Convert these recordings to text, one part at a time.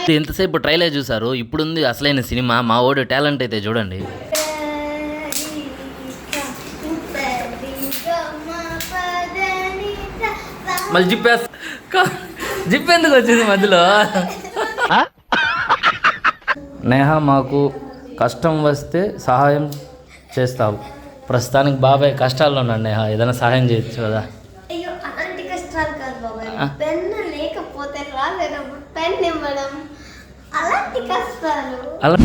ఇది ఎంతసేపు ట్రైలర్ చూసారు ఇప్పుడుంది అసలైన సినిమా మా ఓడి టాలెంట్ అయితే చూడండి. మళ్ళీ జిప్పేస్ జిప్ ఎందుకు వచ్చింది మధ్యలో? నేహ మాకు కష్టం వస్తే సహాయం చేస్తావు. ప్రస్తుతానికి బాబాయ్ కష్టాల్లో ఉన్నాడు ఏదైనా సహాయం చేయొచ్చు కదా? అయ్యో అలాంటి కష్టాలు కాదు బాబాయ్. ఆ. పెన్ను లేకపోతే రాలేనప్పుడు పెన్ ఇవ్వడం అలాంటి కష్టాలు. అలా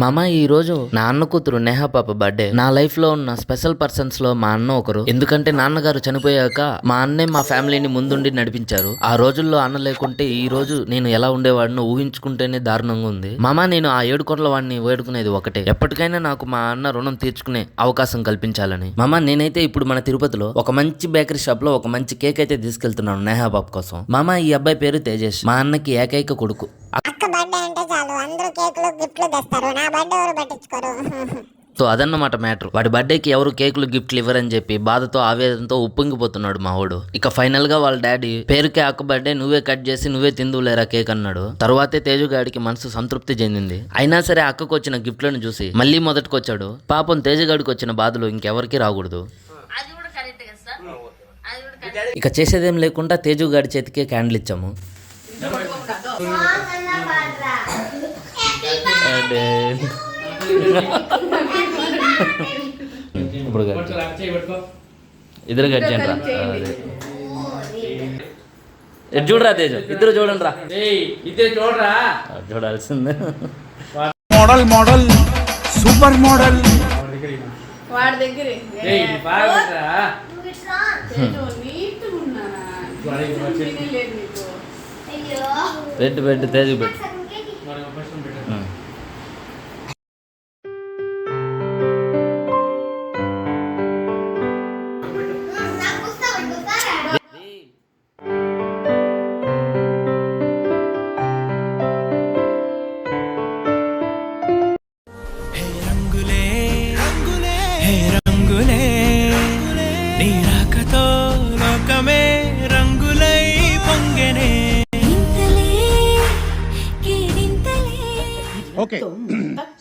మామ ఈరోజు నా అన్న కూతురు నేహ పాప బర్త్డే నా లైఫ్లో ఉన్న స్పెషల్ పర్సన్స్లో మా అన్న ఒకరు. ఎందుకంటే నాన్నగారు చనిపోయాక మా అన్నే మా ఫ్యామిలీని ముందుండి నడిపించారు. ఆ రోజుల్లో అన్న లేకుంటే ఈ రోజు నేను ఎలా ఉండేవాడినో ఊహించుకుంటేనే దారుణంగా ఉంది. మామ నేను ఆ ఏడు వాడిని వేడుకునేది ఒకటే. ఎప్పటికైనా నాకు మా అన్న రుణం తీర్చుకునే అవకాశం కల్పించాలని. మామ నేనైతే ఇప్పుడు మన తిరుపతిలో ఒక మంచి బేకరీ షాప్లో ఒక మంచి కేక్ అయితే తీసుకెళ్తున్నాను నేహా బాబు కోసం. మామ ఈ అబ్బాయి పేరు తేజేష్. మా అన్నకి ఏకైక కొడుకు అక్క బర్త్డే అంటే చాలు అందరూ కేకులు గిఫ్ట్లు తెస్తారు. నా బర్త్డే ఎవరు పట్టించుకోరు. సో అదన్నమాట మ్యాటర్. వాడి బర్త్డేకి ఎవరు కేకులు గిఫ్ట్లు ఇవ్వరని చెప్పి బాధతో ఆవేదనతో ఉప్పొంగిపోతున్నాడు మా వాడు ఇక ఫైనల్గా వాళ్ళ డాడీ పేరుకే అక్క బర్త్డే నువ్వే కట్ చేసి నువ్వే తిందులేరా కేక్ అన్నాడు. తర్వాతే తేజుగాడికి మనసు సంతృప్తి చెందింది. అయినా సరే అక్కకు వచ్చిన గిఫ్ట్లను చూసి మళ్ళీ మొదటికొచ్చాడు. పాపం తేజగాడికి వచ్చిన బాధలు ఇంకెవరికి రాకూడదు. ఇక చేసేదేం లేకుండా తేజుగాడి చేతికే క్యాండిల్ ఇచ్చాము. ఇప్పుడు. ఇద్దరు చేయండి రా. అదే. చూడరా తేజు? ఇద్దరు చూడండి రా. ఇదే చూడరా? చూడాల్సిందే. Model model super model. వాడి దగ్గరే. పెట్టు పెట్టు తేజు పెట్టు.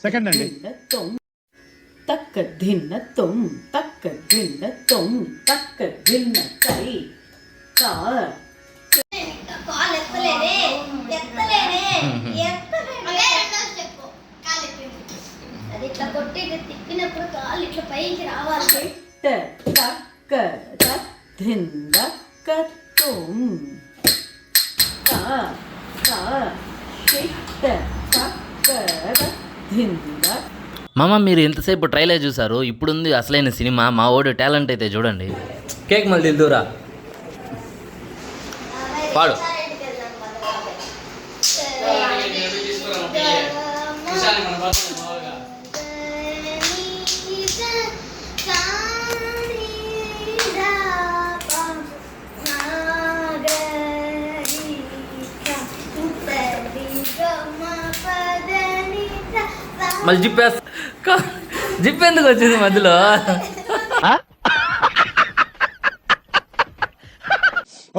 సెకండ్ అండి తుమ్ తక్క ధిన్న తుమ్ తక్క ధిన్న తుమ్ తక్క ధిన్న కై కా కాల్ ఎత్తలేదే ఎత్తలేదే ఎత్తలేదే చెప్పు కాల్ ఎత్తింది అది ఇట్లా కొట్టి ఇట్లా తిప్పినప్పుడు కాలు ఇట్లా పైకి రావాలి ట తక్క త ధిన్న కత్తుం కా కా షిట్ట తక్క మామ మీరు ఎంతసేపు ట్రైలర్ చూసారు. ఇప్పుడుంది అసలైన సినిమా. మా ఓడి టాలెంట్ అయితే చూడండి. కేక్ మళ్ళీ దిద్దురా పాడు. మళ్ళీ జిప్పేస్ జిప్ ఎందుకు వచ్చింది మధ్యలో?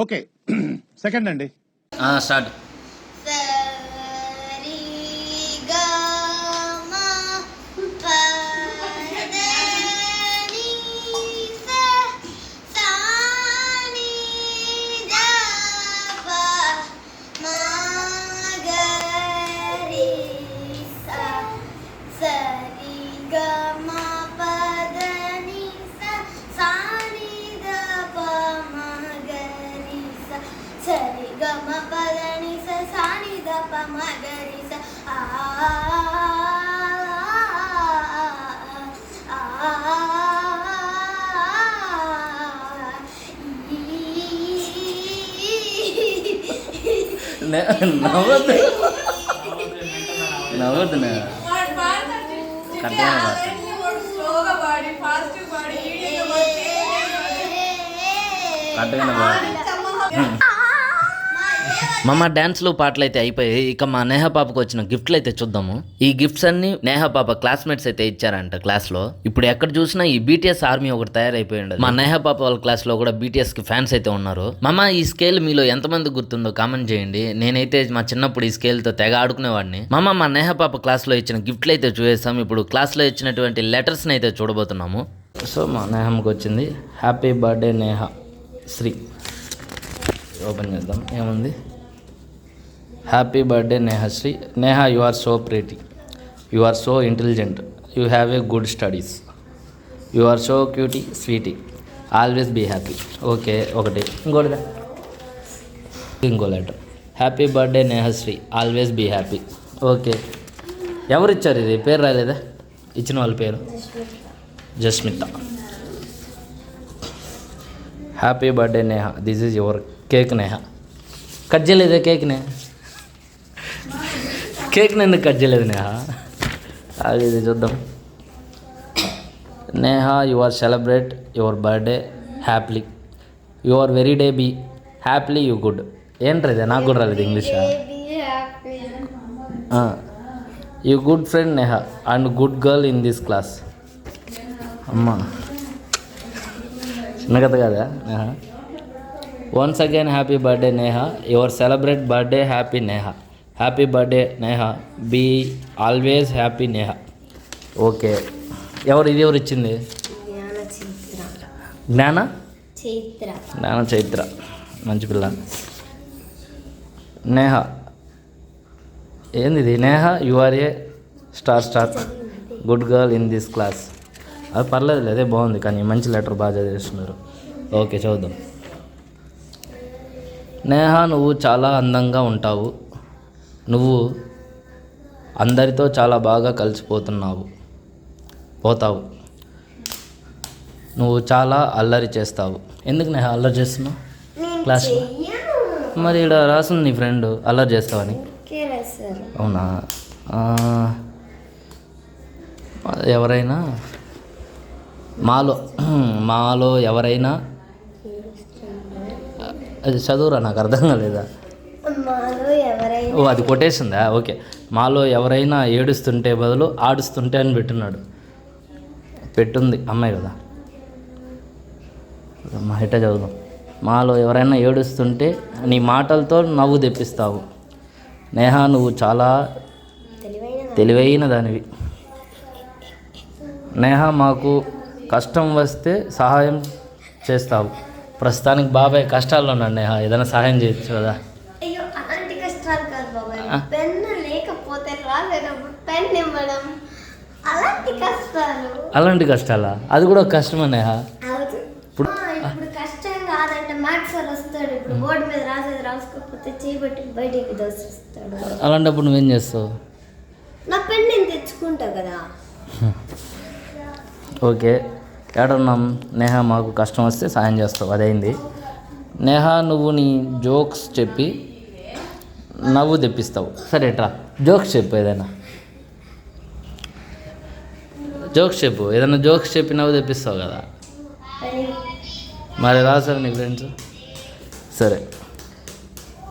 ఓకే సెకండ్ అండి. స్టార్ట్. నవ్వద్దు నవ్వద్దు నా. కరెక్ట్గానే పాడతాను. కరెక్ట్గానే పాడతాను. పాటలు అయితే అయిపోయాయి. ఇక మా నేహ పాపకు వచ్చిన గిఫ్ట్లు అయితే చూద్దాము. ఈ గిఫ్ట్స్ అన్ని నేహ పాప క్లాస్మేట్స్ అయితే ఇచ్చారంట క్లాస్లో. ఇప్పుడు ఎక్కడ చూసినా ఈ బీటీఎస్ ఆర్మీ ఒకటి తయారైపోయింది మా నేహ పాప వాళ్ళ క్లాస్లో కూడా బీటీఎస్కి ఫ్యాన్స్ అయితే ఉన్నారు. మామ ఈ స్కేల్ మీలో ఎంతమంది గుర్తుందో కామెంట్ చేయండి. నేనైతే మా చిన్నప్పుడు ఈ స్కేల్తో తెగ ఆడుకునేవాడిని. మామ మా నేహ పాప క్లాస్లో ఇచ్చిన గిఫ్ట్లు అయితే చూసేసాం ఇప్పుడు క్లాస్లో ఇచ్చినటువంటి లెటర్స్ అయితే చూడబోతున్నాము. సో మా నేహంకి వచ్చింది. Happy birthday Neha Sri. Open చేద్దాం. ఏముంది? Happy birthday Nehasri Neha you are so pretty you are so intelligent you have a good studies you are so cutie sweetie always be happy okay ఒకటి. ఇంకోటిదా ఇంకో letter happy birthday Nehasri always be happy okay ఎవరు ఇచ్చారు ఇది? పేరు రాలేదా? ఇచ్చిన వాళ్ళ పేరు? Jasmitha happy birthday Neha this is your cake Neha cut cake Neha కేక్ని ఎందుకు కట్ చేయలేదు నేహ? అది ఇది చూద్దాం. Neha you are celebrate your birthday happily your very day be happily you good ఏంట్రా ఇది? నాకు కూడా రాలేదు English? You good friend Neha. And good girl in this class అమ్మా. చిన్న కథ కదా Neha? Once again happy birthday Neha. Your celebrate birthday happy Neha. Happy birthday Neha be always happy Neha okay ఎవరు ఇది ఎవరు ఇచ్చింది? జ్ఞాన చైత్ర. జ్ఞాన? చైత్ర. మంచి పిల్ల. నేహ ఏంది ఇది Neha you are a star star good girl in this class అది పర్లేదు అదే బాగుంది కానీ మంచి లెటర్ బాగా చదివేస్తున్నారు. ఓకే చదువుదాం. నేహ నువ్వు చాలా అందంగా ఉంటావు. నువ్వు అందరితో చాలా బాగా కలిసిపోతున్నావు. పోతావు. నువ్వు చాలా అల్లరి చేస్తావు. ఎందుకు నేహ అల్లరి చేస్తున్నావు? క్లాస్ మరి ఇక్కడ రాసింది నీ ఫ్రెండ్ అల్లరి చేస్తావని. అవునా? ఎవరైనా? మాలో మాలో ఎవరైనా? అది చదువురా నాకు అర్థం కాలేదా? ఓ అది కొట్టేసిందా? ఓకే. మాలో ఎవరైనా ఏడుస్తుంటే బదులు ఆడుస్తుంటే అని పెట్టున్నాడు పెట్టుంది అమ్మాయి కదా. మా ఇట్ట చదువుదాం? మాలో ఎవరైనా ఏడుస్తుంటే నీ మాటలతో నవ్వు తెప్పిస్తావు. నేహా నువ్వు చాలా తెలివైన దానివి. నేహ మాకు కష్టం వస్తే సహాయం చేస్తావు. ప్రస్తుతానికి బాబాయ్ కష్టాల్లో ఉన్నాడు నేహ. ఏదైనా సహాయం చేయొచ్చు కదా. లేకపోతే పెన్ ఇవ్వడం అలాంటి కష్టాలు. అలాంటి కష్టాలా? అది కూడా ఒక కష్టమే నేహ అవును. ఇప్పుడు- కష్టం కాదంటే మ్యాథ్స్ సార్ వస్తాడు. ఇప్పుడు బోర్డు మీద రాసేది రాసుకోకపోతే చేయబట్టి బయటికి దోసిస్తాడు. అలాంటప్పుడు నువ్వేం చేస్తావు? నా పెన్ నేను తెచ్చుకుంటా కదా. ఓకే. ఏడున్నాం నేహ మాకు కష్టం వస్తే సాయం చేస్తావు. అదైంది. నేహ నువ్వు నీ జోక్స్ చెప్పి నవ్వు తెప్పిస్తావు. సరే ట్రా జోక్స్ చెప్పు ఏదైనా. జోక్స్ చెప్పు. ఏదైనా జోక్స్ చెప్పి నవ్వు తెప్పిస్తావు కదా. మరి రాసారు నీ ఫ్రెండ్స్ సరే.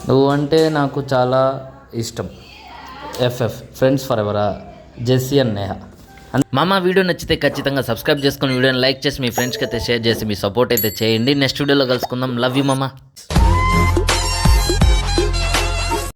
నువ్వు అంటే నాకు చాలా ఇష్టం. ఎఫ్ఎఫ్. ఫ్రెండ్స్ ఫర్ ఎవరా జెస్సీ అండ్ నేహ. మామ వీడియో నచ్చితే ఖచ్చితంగా సబ్స్క్రైబ్ చేసుకొని వీడియోని లైక్ చేసి మీ ఫ్రెండ్స్కి అయితే షేర్ చేసి మీ సపోర్ట్ అయితే చేయండి. నెక్స్ట్ వీడియోలో కలుసుకుందాం. లవ్ యూ మామ.